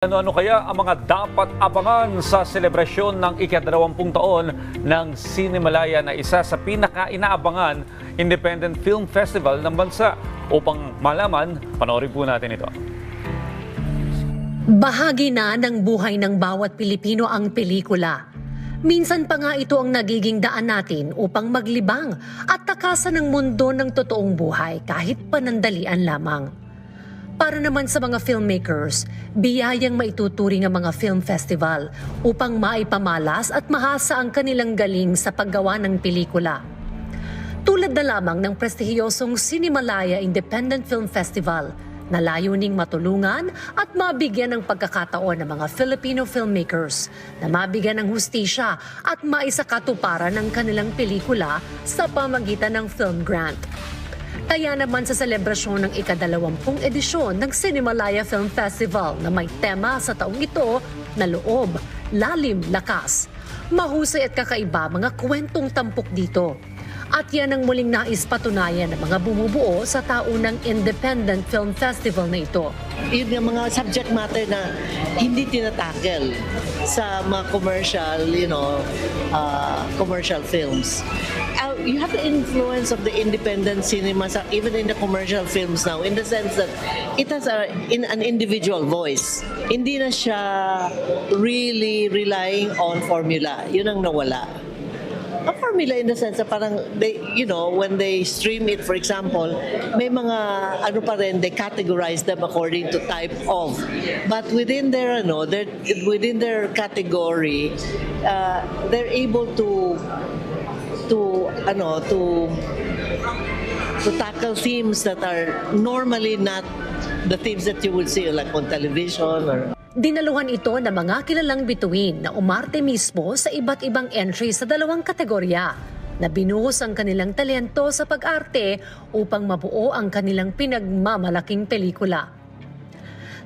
Ano-ano kaya ang mga dapat abangan sa selebrasyon ng ikadalawampung taon ng Cinemalaya na isa sa pinaka-inaabangan Independent Film Festival ng bansa? Upang malaman, panoorin po natin ito. Bahagi na ng buhay ng bawat Pilipino ang pelikula. Minsan pa nga ito ang nagiging daan natin upang maglibang at takasan ng mundo ng totoong buhay kahit panandalian lamang. Para naman sa mga filmmakers, biyayang maituturing ang mga film festival upang maipamalas at mahasa ang kanilang galing sa paggawa ng pelikula. Tulad na lamang ng prestihiyosong Cinemalaya Independent Film Festival na layuning matulungan at mabigyan ng pagkakataon ng mga Filipino filmmakers na mabigyan ng hustisya at maisakatuparan ng kanilang pelikula sa pamagitan ng film grant. Kaya naman sa selebrasyon ng ikadalawampung edisyon ng Cinemalaya Film Festival na may tema sa taong ito na loob, lalim, lakas. Mahusay at kakaiba mga kwentong tampok dito. At yan ang muling nais patunayan ng mga bumubuo sa taunang Independent Film Festival na ito. yun yung mga subject matter na hindi tinatackle sa mga commercial, you know, uh, commercial films. Uh, you have the influence of the independent cinema, sa, even in the commercial films now, in the sense that it has a, in an individual voice. Hindi na siya really relying on formula. Yun ang nawala a formula in the sense na parang they you know when they stream it for example may mga ano pa rin they categorize them according to type of. But within their ano their within their category uh, they're able to to ano to to tackle themes that are normally not the themes that you would see like on television or Dinaluhan ito ng mga kilalang bituin na umarte mismo sa iba't ibang entry sa dalawang kategorya na binuhos ang kanilang talento sa pag-arte upang mabuo ang kanilang pinagmamalaking pelikula.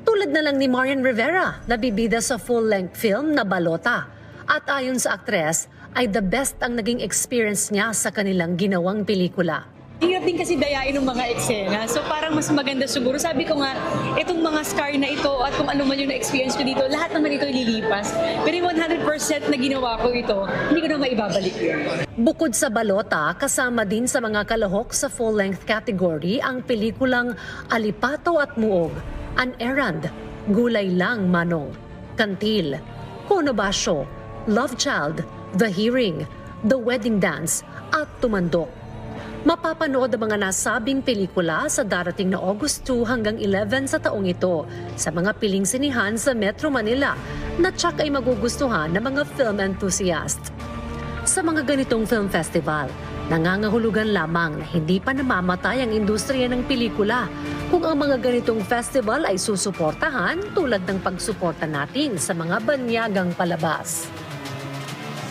Tulad na lang ni Marian Rivera na bibida sa full-length film na Balota. At ayon sa aktres, ay the best ang naging experience niya sa kanilang ginawang pelikula. Hirap din kasi dayain ng mga eksena. So parang mas maganda siguro. Sabi ko nga, itong mga scar na ito at kung ano man yung na-experience ko dito, lahat naman ito ililipas. Pero yung 100% na ginawa ko ito, hindi ko na maibabalik yun. Bukod sa balota, kasama din sa mga kalahok sa full-length category ang pelikulang Alipato at Muog, An Errand, Gulay Lang Manong, Kantil, Kono Basyo, Love Child, The Hearing, The Wedding Dance at Tumandok. Mapapanood ang mga nasabing pelikula sa darating na August 2 hanggang 11 sa taong ito sa mga piling sinihan sa Metro Manila na tsak ay magugustuhan ng mga film enthusiast. Sa mga ganitong film festival, nangangahulugan lamang na hindi pa namamatay ang industriya ng pelikula kung ang mga ganitong festival ay susuportahan tulad ng pagsuporta natin sa mga banyagang palabas.